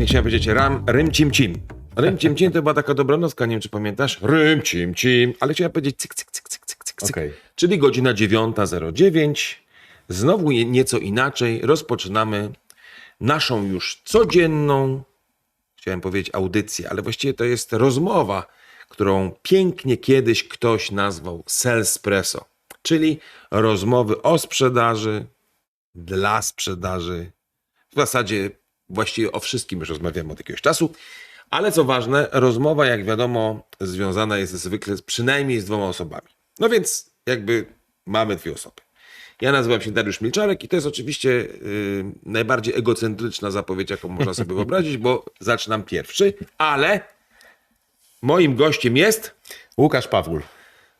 nie chciałem powiedzieć ram, rym cim cim. Rym cim cim to była taka dobranocka, nie wiem czy pamiętasz? Rym cim cim, ale chciałem powiedzieć cyk cyk cyk cyk cyk cyk. Okej. Czyli godzina 9.09. Znowu nieco inaczej rozpoczynamy naszą już codzienną, chciałem powiedzieć audycję, ale właściwie to jest rozmowa, którą pięknie kiedyś ktoś nazwał Salespresso, czyli rozmowy o sprzedaży, dla sprzedaży. W zasadzie właściwie o wszystkim już rozmawiamy od jakiegoś czasu. Ale co ważne, rozmowa, jak wiadomo, związana jest zwykle przynajmniej z dwoma osobami. No więc jakby mamy dwie osoby. Ja nazywam się Dariusz Milczarek i to jest oczywiście yy, najbardziej egocentryczna zapowiedź, jaką można sobie wyobrazić, bo zaczynam pierwszy, ale moim gościem jest Łukasz Pawłul.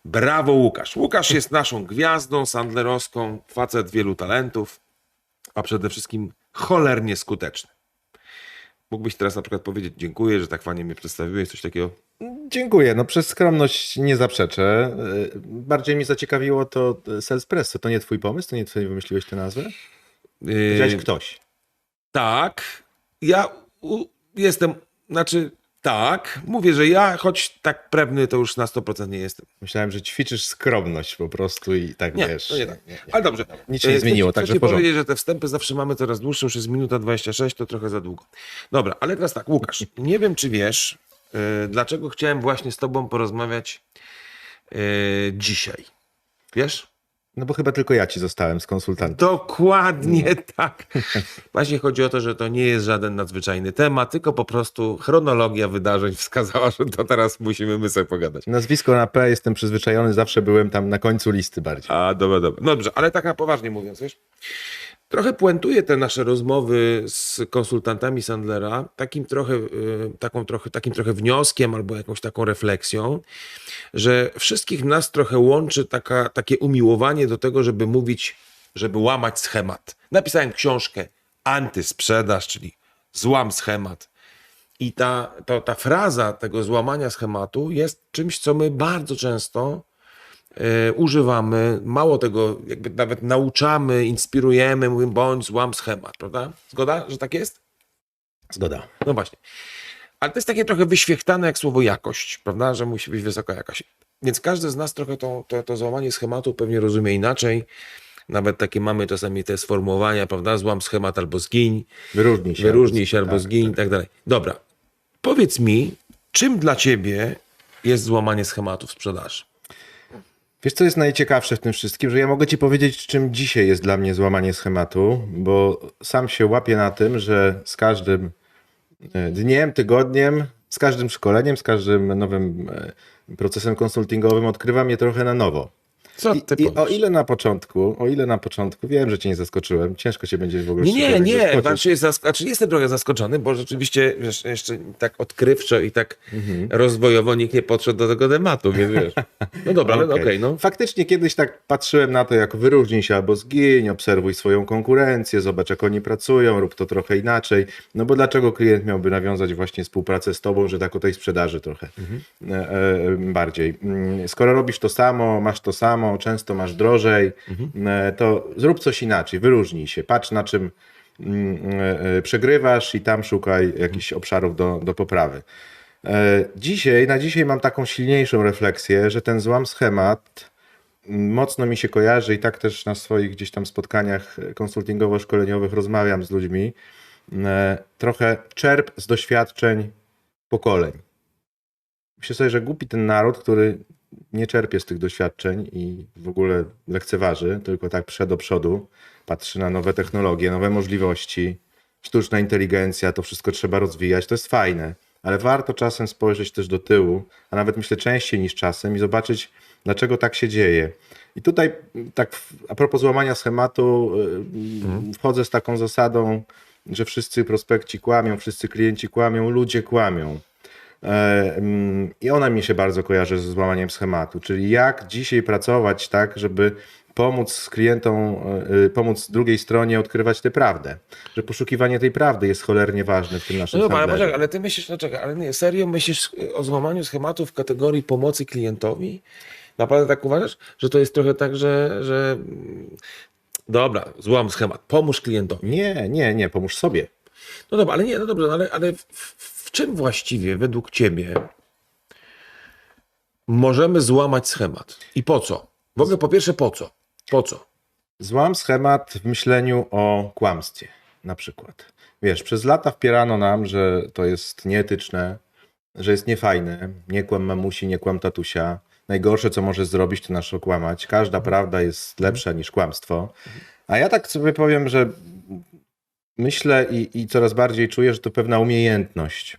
Brawo Łukasz. Łukasz jest naszą gwiazdą sandlerowską, facet wielu talentów, a przede wszystkim cholernie skuteczny. Mógłbyś teraz na przykład powiedzieć dziękuję, że tak fajnie mnie przedstawiłeś, coś takiego? Dziękuję. No przez skromność nie zaprzeczę. Y, Bardziej mnie zaciekawiło to y, Salespresso. To nie twój pomysł? To nie ty wymyśliłeś tę nazwę? Powiedziałeś Yy, ktoś. tak, ja u, jestem, znaczy tak, mówię, że ja, choć tak pewny to już na 100% nie jestem. Myślałem, że ćwiczysz skromność po prostu i tak Nie, wiesz. nie tak. Ale dobrze. Nic się nie E, zmieniło, także chcę powiedzieć, że te wstępy zawsze mamy coraz dłuższe, już jest minuta 26, to trochę za długo. Dobra, ale teraz tak, Łukasz, nie wiem czy wiesz, e, dlaczego chciałem właśnie z tobą porozmawiać e, dzisiaj. Wiesz? No bo chyba tylko ja ci zostałem z konsultantem. Dokładnie No. tak. Właśnie chodzi o to, że to nie jest żaden nadzwyczajny temat, tylko po prostu chronologia wydarzeń wskazała, że to teraz musimy my sobie pogadać. Nazwisko na P, jestem przyzwyczajony, zawsze byłem tam na końcu listy bardziej. A, dobra, dobra. No dobrze, ale tak na poważnie mówiąc, wiesz? Trochę puentuję te nasze rozmowy z konsultantami Sandlera takim trochę, y, taką trochę, takim trochę wnioskiem albo jakąś taką refleksją, że wszystkich nas trochę łączy taka, takie umiłowanie do tego, żeby mówić, żeby łamać schemat. Napisałem książkę Antysprzedaż, czyli złam schemat. I ta, to, ta fraza tego złamania schematu jest czymś, co my bardzo często e, używamy. Mało tego, jakby nawet nauczamy, inspirujemy, mówimy bądź złam schemat, prawda? Zgoda, że tak jest? Zgoda. No właśnie. Ale to jest takie trochę wyświechtane jak słowo jakość, prawda? Że musi być wysoka jakość. Więc każdy z nas trochę to, to, to złamanie schematu pewnie rozumie inaczej. Nawet takie mamy czasami te sformułowania, prawda? Złam schemat albo zgiń. Wyróżnij się. Wyróżnij się albo Tak, zgiń i tak dalej. Dobra. Powiedz mi, czym dla ciebie jest złamanie schematu w sprzedaży? Wiesz, co jest najciekawsze w tym wszystkim? Że ja mogę ci powiedzieć, czym dzisiaj jest dla mnie złamanie schematu, bo sam się łapię na tym, że z każdym e, dniem, tygodniem, z każdym szkoleniem, z każdym nowym e, procesem konsultingowym odkrywam je trochę na nowo. Co I, ty I o powiesz? ile na początku, o ile na początku, wiem, że cię nie zaskoczyłem, ciężko się będzie w ogóle Nie, nie, nie. Znaczy, jest zask- znaczy jestem trochę zaskoczony, bo rzeczywiście wiesz, jeszcze tak odkrywczo i tak Mhm. rozwojowo nikt nie podszedł do tego tematu, więc wiesz. No dobra, ale okej, Okej. no. Faktycznie kiedyś tak patrzyłem na to, jak wyróżnij się albo zgiń, obserwuj swoją konkurencję, zobacz jak oni pracują, rób to trochę inaczej. No bo dlaczego klient miałby nawiązać właśnie współpracę z tobą, że tak o tej sprzedaży trochę e, e, bardziej. Mm, Skoro robisz to samo, masz to samo, często masz drożej, e, to zrób coś inaczej, wyróżnij się, patrz na czym mm, e, e, przegrywasz i tam szukaj jakichś obszarów do, do poprawy. Dzisiaj, na dzisiaj mam taką silniejszą refleksję, że ten złam schemat mm, mocno mi się kojarzy i tak też na swoich gdzieś tam spotkaniach konsultingowo-szkoleniowych rozmawiam z ludźmi. Trochę czerp z doświadczeń pokoleń. Myślę sobie, że głupi ten naród, który nie czerpie z tych doświadczeń i w ogóle lekceważy, tylko tak przed do przodu, patrzy na nowe technologie, nowe możliwości, sztuczna inteligencja, to wszystko trzeba rozwijać, to jest fajne, ale warto czasem spojrzeć też do tyłu, a nawet myślę częściej niż czasem i zobaczyć, dlaczego tak się dzieje. I tutaj tak a propos złamania schematu, y, wchodzę z taką zasadą, że wszyscy prospekci kłamią, wszyscy klienci kłamią, ludzie kłamią. E, mm, I ona mi się bardzo kojarzy ze złamaniem schematu, czyli jak dzisiaj pracować tak, żeby pomóc klientom, e, e, pomóc drugiej stronie odkrywać tę prawdę. Że poszukiwanie tej prawdy jest cholernie ważne w tym naszym No dobra, ale, poczekaj, ale ty myślisz, no czekaj, ale nie, serio myślisz o złamaniu schematu w kategorii pomocy klientowi? Naprawdę tak uważasz, że to jest trochę tak, że, że mm, dobra, złam schemat, pomóż klientowi. Nie, nie, nie, pomóż sobie. No dobra, ale nie, no dobrze, no ale, ale w, w czym właściwie według ciebie możemy złamać schemat? I po co? W ogóle po pierwsze po co? Po co? Złam schemat w myśleniu o kłamstwie, na przykład. Wiesz, przez lata wpierano nam, że to jest nieetyczne, że jest niefajne. Nie kłam mamusi, nie kłam tatusia. Najgorsze, co możesz zrobić, to nas okłamać. Każda prawda jest lepsza niż kłamstwo. A ja tak sobie powiem, że myślę i, i coraz bardziej czuję, że to pewna umiejętność.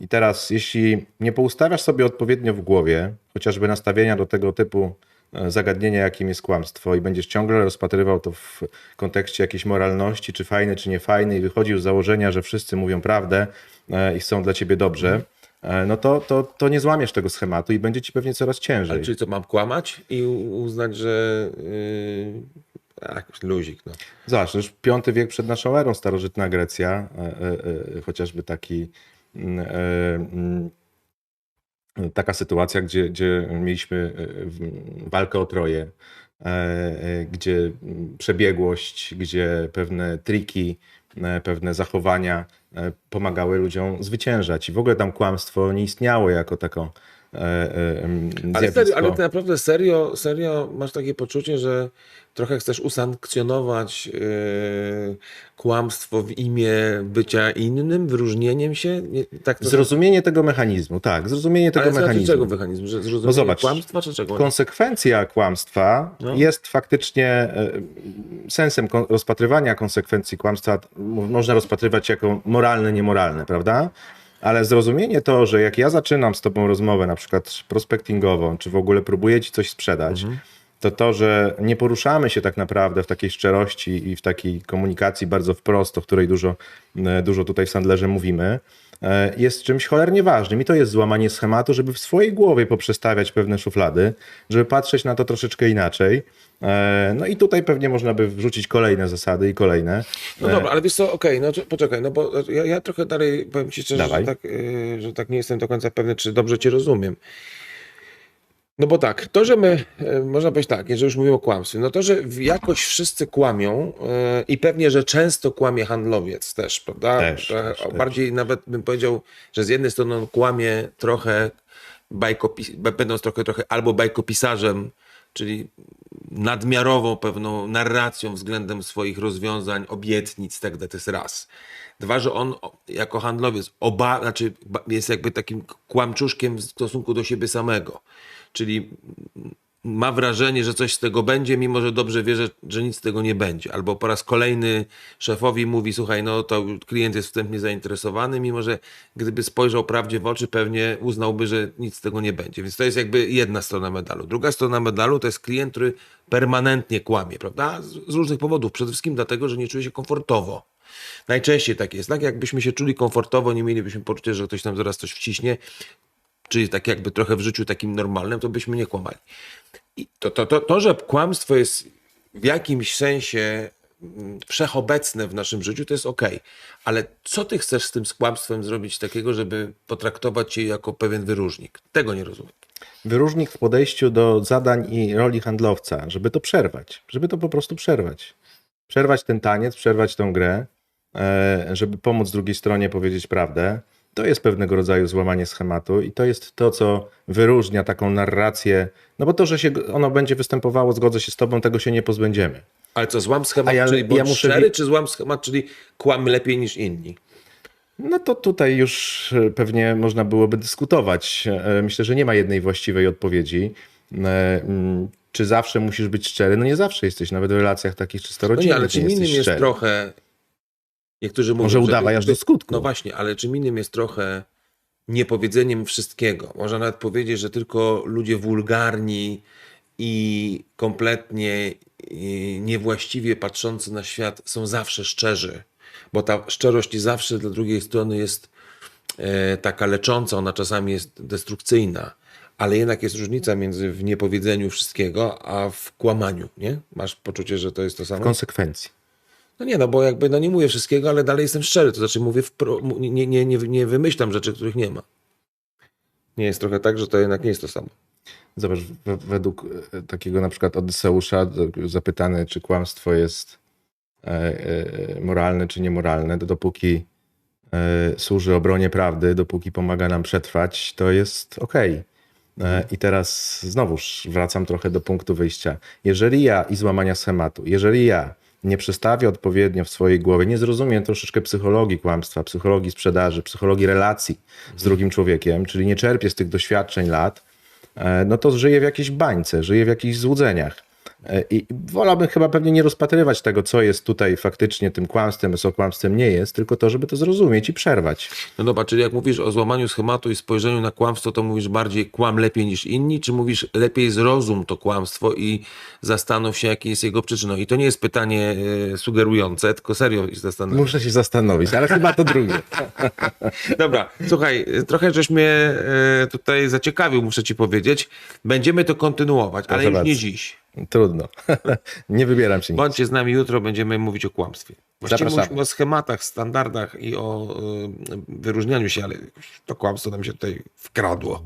I teraz, jeśli nie poustawiasz sobie odpowiednio w głowie, chociażby nastawienia do tego typu e, zagadnienia, jakim jest kłamstwo, i będziesz ciągle rozpatrywał to w kontekście jakiejś moralności, czy fajny, czy niefajny, i wychodził z założenia, że wszyscy mówią prawdę e, i chcą dla ciebie dobrze, e, no to, to, to nie złamiesz tego schematu i będzie ci pewnie coraz ciężej. Ale czyli co, mam kłamać i uznać, że yy, jakiś luzik, no. Zobacz, już V wiek przed naszą erą, starożytna Grecja, e, e, e, chociażby taki, mm, e, mm, taka sytuacja, gdzie, gdzie mieliśmy e, walkę o Troję, e, gdzie mm, przebiegłość, gdzie pewne triki, pewne zachowania pomagały ludziom zwyciężać. I w ogóle tam kłamstwo nie istniało jako taką Ale, zjawisko. serio, ale ty naprawdę serio, serio masz takie poczucie, że trochę chcesz usankcjonować yy, kłamstwo w imię bycia innym, wyróżnieniem się? Nie, tak to Zrozumienie tego mechanizmu, tak, zrozumienie tego ale znaczy mechanizmu. czego mechanizmu? Że zrozumienie No zobacz, kłamstwa czy czego? Konsekwencja kłamstwa No. jest faktycznie e, sensem rozpatrywania konsekwencji kłamstwa. Można rozpatrywać jako moralne, niemoralne, prawda? Ale zrozumienie to, że jak ja zaczynam z tobą rozmowę, na przykład prospektingową, czy w ogóle próbuję ci coś sprzedać, to to, że nie poruszamy się tak naprawdę w takiej szczerości i w takiej komunikacji bardzo wprost, o której dużo, e, dużo tutaj w Sandlerze mówimy, jest czymś cholernie ważnym. I to jest złamanie schematu, żeby w swojej głowie poprzestawiać pewne szuflady, żeby patrzeć na to troszeczkę inaczej. E, No i tutaj pewnie można by wrzucić kolejne zasady i kolejne. No dobra, ale wiesz co, okej, no to poczekaj, no bo ja, ja trochę dalej powiem ci szczerze, że tak, yy, że tak nie jestem do końca pewny, czy dobrze cię rozumiem. No bo tak, to, że my, yy, można powiedzieć tak, jeżeli już mówimy o kłamstwie, no to, że jakoś wszyscy kłamią yy, i pewnie, że często kłamie handlowiec też, prawda? Też, Trochę, też, też. bardziej nawet bym powiedział, że z jednej strony on kłamie trochę, bajkopis, będąc trochę, trochę albo bajkopisarzem, czyli nadmiarową pewną narracją względem swoich rozwiązań, obietnic, tak to jest raz. Dwa, że on jako handlowiec oba, znaczy jest jakby takim kłamczuszkiem w stosunku do siebie samego. Czyli ma wrażenie, że coś z tego będzie, mimo że dobrze wie, że, że nic z tego nie będzie. Albo po raz kolejny szefowi mówi, słuchaj, no to klient jest wstępnie zainteresowany, mimo że gdyby spojrzał prawdzie w oczy, pewnie uznałby, że nic z tego nie będzie. Więc to jest jakby jedna strona medalu. Druga strona medalu to jest klient, który permanentnie kłamie, prawda? Z, różnych powodów. Przede wszystkim dlatego, że nie czuje się komfortowo. Najczęściej tak jest. Tak jakbyśmy się czuli komfortowo, nie mielibyśmy poczucia, że ktoś nam zaraz coś wciśnie, czyli tak jakby trochę w życiu takim normalnym, to byśmy nie kłamali. I to, to, to, to, że kłamstwo jest w jakimś sensie mm, wszechobecne w naszym życiu, to jest okej. Ale co ty chcesz z tym z kłamstwem zrobić takiego, żeby potraktować je jako pewien wyróżnik? Tego nie rozumiem. Wyróżnik w podejściu do zadań i roli handlowca, żeby to przerwać, żeby to po prostu przerwać. Przerwać ten taniec, przerwać tą grę, e, żeby pomóc drugiej stronie powiedzieć prawdę. To jest pewnego rodzaju złamanie schematu i to jest to, co wyróżnia taką narrację. No bo to, że się ono będzie występowało, zgodzę się z tobą, tego się nie pozbędziemy. Ale co, złam schemat, ja- czyli ja bądź muszę szczery, czy złam schemat, czyli kłam lepiej niż inni? No to tutaj już e, pewnie można byłoby dyskutować. E, Myślę, że nie ma jednej właściwej odpowiedzi. E, mm, Czy zawsze musisz być szczery? No nie zawsze jesteś, nawet w relacjach takich czysto No nie, rodzinnych ale czym innym jest trochę. Niektórzy mówią, Może że- udawaj aż do skutku. No właśnie, ale czym innym jest trochę niepowiedzeniem wszystkiego. Można nawet powiedzieć, że tylko ludzie wulgarni i kompletnie niewłaściwie patrzący na świat są zawsze szczerzy, bo ta szczerość zawsze dla drugiej strony jest e, taka lecząca, ona czasami jest destrukcyjna, ale jednak jest różnica między w niepowiedzeniu wszystkiego, a w kłamaniu, nie? Masz poczucie, że to jest to samo? Konsekwencji. No nie, no bo jakby no nie mówię wszystkiego, ale dalej jestem szczery, to znaczy mówię, wpro, mu- nie, nie, nie, nie wymyślam rzeczy, których nie ma. Nie jest trochę tak, że to jednak nie jest to samo. Zobacz, we- według e, takiego na przykład Odyseusza, zapytany, czy kłamstwo jest e, e, moralne czy niemoralne, to dopóki służy obronie prawdy, dopóki pomaga nam przetrwać, to jest okej. E, I teraz znowuż wracam trochę do punktu wyjścia. Jeżeli ja i złamania schematu, jeżeli ja nie przestawię odpowiednio w swojej głowie, nie zrozumiem troszeczkę psychologii kłamstwa, psychologii sprzedaży, psychologii relacji z drugim człowiekiem, czyli nie czerpię z tych doświadczeń lat, e, no to żyję w jakiejś bańce, żyję w jakichś złudzeniach. E, I wolałbym chyba pewnie nie rozpatrywać tego, co jest tutaj faktycznie tym kłamstwem, co kłamstwem nie jest, tylko to, żeby to zrozumieć i przerwać. No dobra, czyli jak mówisz o złamaniu schematu i spojrzeniu na kłamstwo, to mówisz bardziej kłam lepiej niż inni, czy mówisz lepiej zrozum to kłamstwo i zastanów się, jakie jest jego przyczyną? I to nie jest pytanie e, sugerujące, tylko serio się zastanowić. Muszę się zastanowić, ale chyba to drugie. Dobra, słuchaj, trochę żeś mnie e, tutaj zaciekawił, muszę ci powiedzieć. Będziemy to kontynuować, ale już bardzo. nie dziś. Trudno. nie wybieram się. Bądźcie z nami jutro, będziemy mówić o kłamstwie. Właściwie Zapraszamy. mówimy o schematach, standardach i o e, wyróżnianiu się, ale to kłamstwo nam się tutaj wkradło.